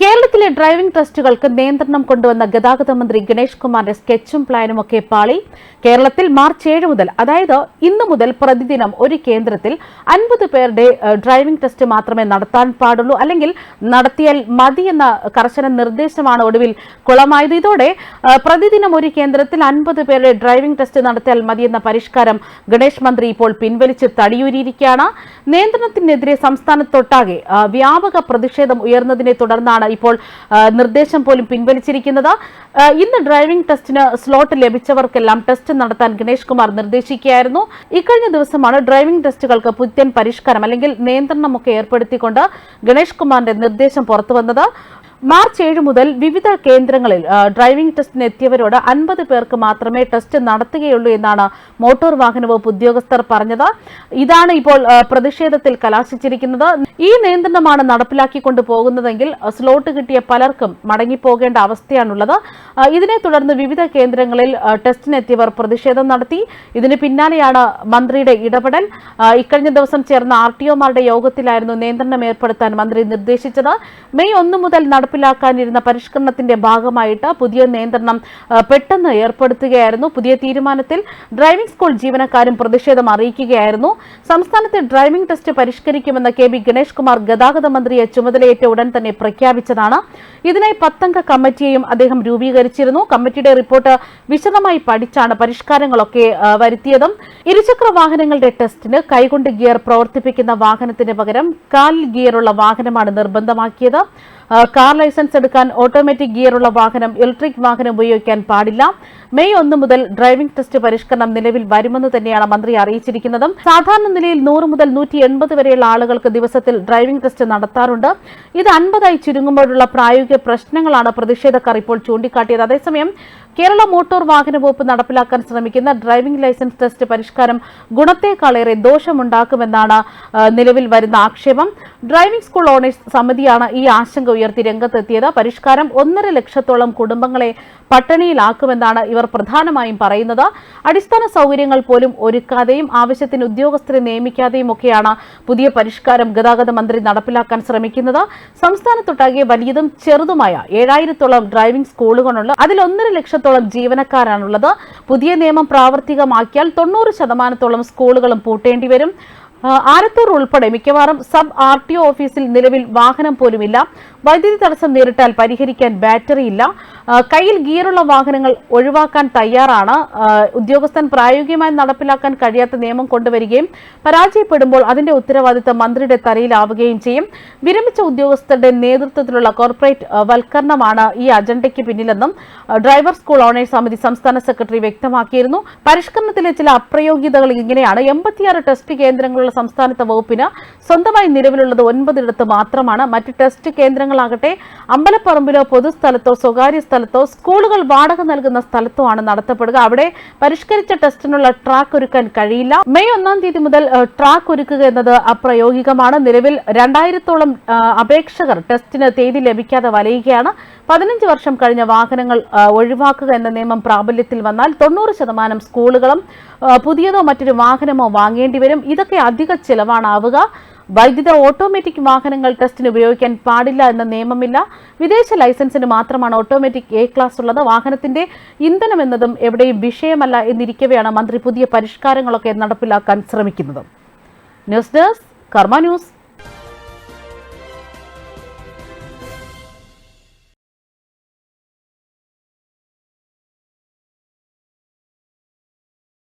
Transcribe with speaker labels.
Speaker 1: ¿Qué കേരളത്തിലെ ഡ്രൈവിംഗ് ടെസ്റ്റുകൾക്ക് നിയന്ത്രണം കൊണ്ടുവന്ന ഗതാഗത മന്ത്രി ഗണേഷ് കുമാറിന്റെ സ്കെച്ചും പ്ലാനും ഒക്കെ പാളി. കേരളത്തിൽ മാർച്ച് ഏഴ് മുതൽ അതായത് ഇന്നു മുതൽ പ്രതിദിനം ഒരു കേന്ദ്രത്തിൽ അൻപത് പേരുടെ ഡ്രൈവിംഗ് ടെസ്റ്റ് മാത്രമേ നടത്താൻ പാടുള്ളൂ. അല്ലെങ്കിൽ നടത്തിയാൽ മതി എന്ന കർശന നിർദ്ദേശമാണ് ഒടുവിൽ കുളമായത്. ഇതോടെ പ്രതിദിനം ഒരു കേന്ദ്രത്തിൽ അൻപത് പേരുടെ ഡ്രൈവിംഗ് ടെസ്റ്റ് നടത്തിയാൽ മതി എന്ന പരിഷ്കാരം ഗണേഷ് മന്ത്രി ഇപ്പോൾ പിൻവലിച്ച് തടിയൂരിയിരിക്കുകയാണ്. നിയന്ത്രണത്തിനെതിരെ സംസ്ഥാനത്തൊട്ടാകെ വ്യാപക പ്രതിഷേധം ഉയർന്നതിനെ തുടർന്നാണ് ഇപ്പോൾ നിർദ്ദേശം പോലും പിൻവലിച്ചിരിക്കുന്നത്. ഇന്ന് ഡ്രൈവിംഗ് ടെസ്റ്റിന് സ്ലോട്ട് ലഭിച്ചവർക്കെല്ലാം ടെസ്റ്റ് നടത്താൻ ഗണേഷ് കുമാർ നിർദ്ദേശിക്കുകയായിരുന്നു. ഇക്കഴിഞ്ഞ ദിവസമാണ് ഡ്രൈവിംഗ് ടെസ്റ്റുകൾക്ക് പുത്തൻ പരിഷ്കാരം അല്ലെങ്കിൽ നിയന്ത്രണമൊക്കെ ഏർപ്പെടുത്തിക്കൊണ്ട് ഗണേഷ് കുമാറിന്റെ നിർദ്ദേശം പുറത്തുവന്നത് മാർച്ച് ഏഴ് മുതൽ വിവിധ കേന്ദ്രങ്ങളിൽ ഡ്രൈവിംഗ് ടെസ്റ്റിന് എത്തിയവരോട് അൻപത് പേർക്ക് മാത്രമേ ടെസ്റ്റ് നടത്തുകയുള്ളൂ എന്നാണ് മോട്ടോർ വാഹന വകുപ്പ് ഉദ്യോഗസ്ഥർ പറഞ്ഞത്. ഇതാണ് ഇപ്പോൾ പ്രതിഷേധത്തിൽ കലാശിച്ചിരിക്കുന്നത്. ഈ നിയന്ത്രണമാണ് നടപ്പിലാക്കിക്കൊണ്ട് പോകുന്നതെങ്കിൽ സ്ലോട്ട് കിട്ടിയ പലർക്കും മടങ്ങിപ്പോകേണ്ട അവസ്ഥയാണുള്ളത്. ഇതിനെ തുടർന്ന് വിവിധ കേന്ദ്രങ്ങളിൽ ടെസ്റ്റിന് ടെസ്റ്റിനെത്തിയവർ പ്രതിഷേധം നടത്തി. ഇതിന് പിന്നാലെയാണ് മന്ത്രിയുടെ ഇടപെടൽ. ഇക്കഴിഞ്ഞ ദിവസം ചേർന്ന ആർ ടി യോഗത്തിലായിരുന്നു നിയന്ത്രണം ഏർപ്പെടുത്താൻ മന്ത്രി നിർദ്ദേശിച്ചത്. മെയ് ഒന്ന് മുതൽ നടപ്പിലാക്കാനിരുന്ന പരിഷ്കരണത്തിന്റെ ഭാഗമായിട്ട് പുതിയ നിയന്ത്രണം പെട്ടെന്ന് ഏർപ്പെടുത്തുകയായിരുന്നു. പുതിയ തീരുമാനത്തിൽ ഡ്രൈവിംഗ് സ്കൂൾ ജീവനക്കാരും പ്രതിഷേധം അറിയിക്കുകയായിരുന്നു. സംസ്ഥാനത്തെ ഡ്രൈവിംഗ് ടെസ്റ്റ് പരിഷ്കരിക്കുമെന്ന് കെ ബി ഗണേഷ് കുമാർ ഗതാഗത മന്ത്രിയെ ചുമതലയേറ്റ ഉടൻ തന്നെ പ്രഖ്യാപിച്ചതാണ്. ഇതിനായി പത്തംഗ കമ്മിറ്റിയെയും അദ്ദേഹം രൂപീകരിച്ചിരുന്നു. കമ്മിറ്റിയുടെ റിപ്പോർട്ട് വിശദമായി പഠിച്ചാണ് പരിഷ്കാരങ്ങളൊക്കെ വരുത്തിയതും. ഇരുചക്ര വാഹനങ്ങളുടെ ടെസ്റ്റിന് കൈകൊണ്ട് ഗിയർ പ്രവർത്തിപ്പിക്കുന്ന വാഹനത്തിന് പകരം കാൽ ഗിയറുള്ള വാഹനമാണ് നിർബന്ധമാക്കിയത്. കാർ ലൈസൻസ് എടുക്കാൻ ഓട്ടോമാറ്റിക് ഗിയറുള്ള വാഹനം ഇലക്ട്രിക് വാഹനം ഉപയോഗിക്കാൻ പാടില്ല. മെയ് ഒന്ന് മുതൽ ഡ്രൈവിംഗ് ടെസ്റ്റ് പരിഷ്കരണം നിലവിൽ വരുമെന്ന് തന്നെയാണ് മന്ത്രി അറിയിച്ചിരിക്കുന്നത്. സാധാരണ നിലയിൽ നൂറ് മുതൽ നൂറ്റി എൺപത് വരെയുള്ള ആളുകൾക്ക് ദിവസത്തിൽ ഡ്രൈവിംഗ് ടെസ്റ്റ് നടത്താറുണ്ട്. ഇത് അൻപതായി ചുരുങ്ങുമ്പോഴുള്ള പ്രായോഗിക പ്രശ്നങ്ങളാണ് പ്രതിഷേധക്കാർ ഇപ്പോൾ ചൂണ്ടിക്കാട്ടിയത്. അതേസമയം കേരള മോട്ടോർ വാഹന വകുപ്പ് നടപ്പിലാക്കാൻ ശ്രമിക്കുന്ന ഡ്രൈവിംഗ് ലൈസൻസ് ടെസ്റ്റ് പരിഷ്കാരം ഗുണത്തേക്കാളേറെ ദോഷമുണ്ടാക്കുമെന്നാണ് നിലവിൽ വരുന്ന ആക്ഷേപം. ഡ്രൈവിംഗ് സ്കൂൾ ഓണേഴ്സ് സമിതിയാണ് ഈ ആശങ്ക ഉയർത്തി രംഗത്തെത്തിയത്. പരിഷ്കാരം ഒന്നര ലക്ഷത്തോളം കുടുംബങ്ങളെ പട്ടിണിയിലാക്കുമെന്നാണ് ഇവർ പ്രധാനമായും പറയുന്നത്. അടിസ്ഥാന സൗകര്യങ്ങൾ പോലും ഒരുക്കാതെയും ആവശ്യത്തിന് ഉദ്യോഗസ്ഥരെ നിയമിക്കാതെയും ഒക്കെയാണ് പുതിയ പരിഷ്കാരം ഗതാഗത മന്ത്രി നടപ്പിലാക്കാൻ ശ്രമിക്കുന്നത്. സംസ്ഥാനത്തൊട്ടാകെ വലിയതും ചെറുതുമായ ഏഴായിരത്തോളം ഡ്രൈവിംഗ് സ്കൂളുകളുണ്ട്. അതിൽ ഒന്നര ലക്ഷത്തോളം ജീവനക്കാരാണുള്ളത്. പുതിയ നിയമം പ്രാവർത്തികമാക്കിയാൽ തൊണ്ണൂറ് ശതമാനത്തോളം സ്കൂളുകളും പൂട്ടേണ്ടി വരും. ആ, ആലത്തൂർ ഉൾപ്പെടെ മിക്കവാറും സബ് ആർ ടി ഒ ഓഫീസിൽ നിലവിൽ വാഹനം പോലുമില്ല. വൈദ്യുതി തടസ്സം നേരിട്ടാൽ പരിഹരിക്കാൻ ബാറ്ററി ഇല്ല. ആ, കയ്യിൽ ഗിയറുള്ള വാഹനങ്ങൾ ഒഴിവാക്കാൻ തയ്യാറാണ്. ഉദ്യോഗസ്ഥൻ പ്രായോഗികമായി നടപ്പിലാക്കാൻ കഴിയാത്ത നിയമം കൊണ്ടുവരികയും പരാജയപ്പെടുമ്പോൾ അതിന്റെ ഉത്തരവാദിത്തം മന്ത്രിയുടെ തലയിലാവുകയും ചെയ്യും. വിരമിച്ച ഉദ്യോഗസ്ഥരുടെ നേതൃത്വത്തിലുള്ള കോർപ്പറേറ്റ് വൽക്കരണമാണ് ഈ അജണ്ടയ്ക്ക് പിന്നിലെന്നും ഡ്രൈവർ സ്കൂൾ ഓണേഴ്സ് സമിതി സംസ്ഥാന സെക്രട്ടറി വ്യക്തമാക്കിയിരുന്നു. പരിഷ്കരണത്തിലെ ചില അപ്രയോഗ്യതകൾ ഇങ്ങനെയാണ്. എൺപത്തിയാറ് ടെസ്റ്റ് കേന്ദ്രങ്ങളുള്ള സംസ്ഥാനത്തെ വകുപ്പിന് സ്വന്തമായി നിലവിലുള്ളത് ഒൻപതിടത്ത് മാത്രമാണ്. മറ്റ് ടെസ്റ്റ് കേന്ദ്രങ്ങളാകട്ടെ അമ്പലപ്പറമ്പിലോ പൊതുസ്ഥലത്തോ സ്വകാര്യ സ്ഥലത്തോ സ്കൂളുകൾ വാടക നൽകുന്ന സ്ഥലത്തോ ആണ് നടത്തപ്പെടുക. അവിടെ പരിഷ്കരിച്ച ടെസ്റ്റിനുള്ള ട്രാക്ക് ഒരുക്കാൻ കഴിയില്ല. മെയ് ഒന്നാം തീയതി മുതൽ ട്രാക്ക് ഒരുക്കുക എന്നത് അപ്രയോഗികമാണ്. നിലവിൽ രണ്ടായിരത്തോളം അപേക്ഷകർ ടെസ്റ്റിന് തീയതി ലഭിക്കാതെ വലയുകയാണ്. പതിനഞ്ച് വർഷം കഴിഞ്ഞ വാഹനങ്ങൾ ഒഴിവാക്കുക എന്ന നിയമം പ്രാബല്യത്തിൽ വന്നാൽ തൊണ്ണൂറ് ശതമാനം സ്കൂളുകളും പുതിയതോ മറ്റൊരു വാഹനമോ വാങ്ങേണ്ടി വരും. ഇതൊക്കെ അധിക ചിലവാണാവുക. വൈദ്യുത ഓട്ടോമാറ്റിക് വാഹനങ്ങൾ ടെസ്റ്റിന് ഉപയോഗിക്കാൻ പാടില്ല എന്ന നിയമമില്ല. വിദേശ ലൈസൻസിന് മാത്രമാണ് ഓട്ടോമാറ്റിക് എ ക്ലാസ് ഉള്ളത്. വാഹനത്തിന്റെ ഇന്ധനം എന്നതും എവിടെയും വിഷയമല്ല എന്നിരിക്കവെയാണ് മന്ത്രി പുതിയ പരിഷ്കാരങ്ങളൊക്കെ നടപ്പിലാക്കാൻ ശ്രമിക്കുന്നത്. News desk Karma news.